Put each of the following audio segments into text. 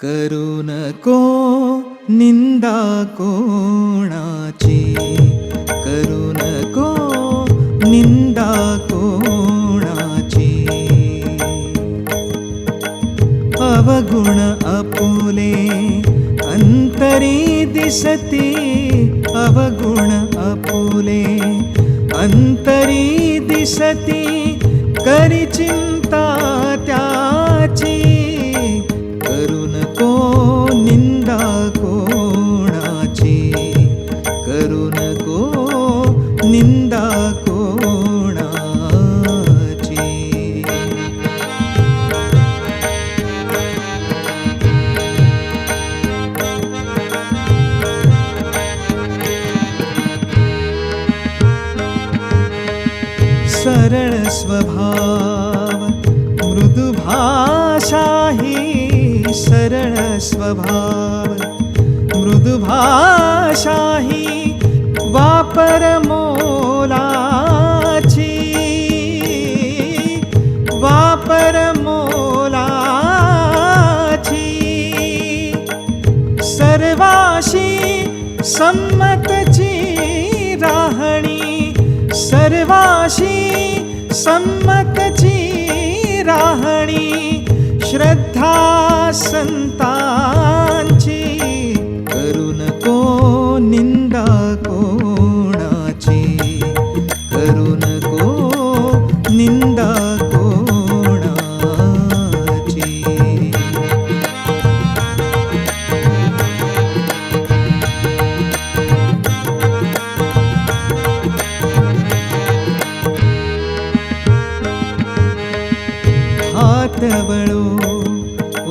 करू नको निंदा कोणाची करू नको निंदा कोणाची अवगुण अपुले अंतरी दिसती अवगुण अपुले अंतरी दिसती करी निंदा कोणाची सरळ स्वभाव मृदु भाषा ही सरळ स्वभाव मृदु भाषा ही वापर मोलाची वापर मोलाची. सर्वाशी संमतची राहणी सर्वाशी संमतची राहणी श्रद्धा संता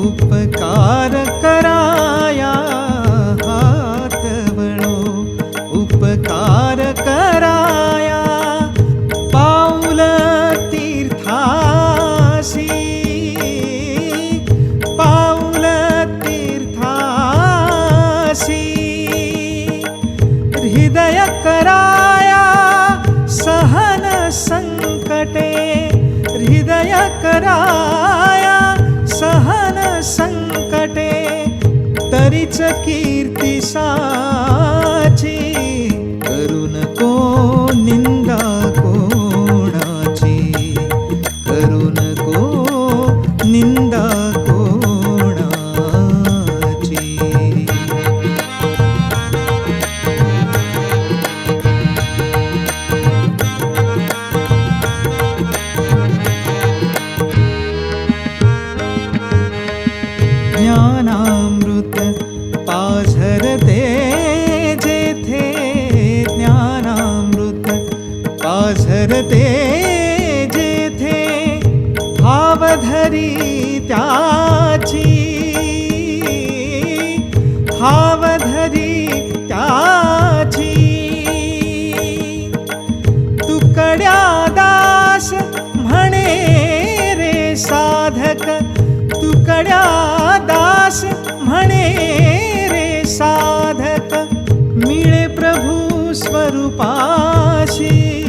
உபகார संकटे तरीच कीर्ती ज्ञानामृत पाझरते जेथे ज्ञानामृत पाझरते जेथे हावधरी त्याची। हावधरी त्याची। तुकड्या दास म्हणे रे साधक, तुकड्या दास म्हणे रे साधक मिले प्रभु स्वरूपाशी.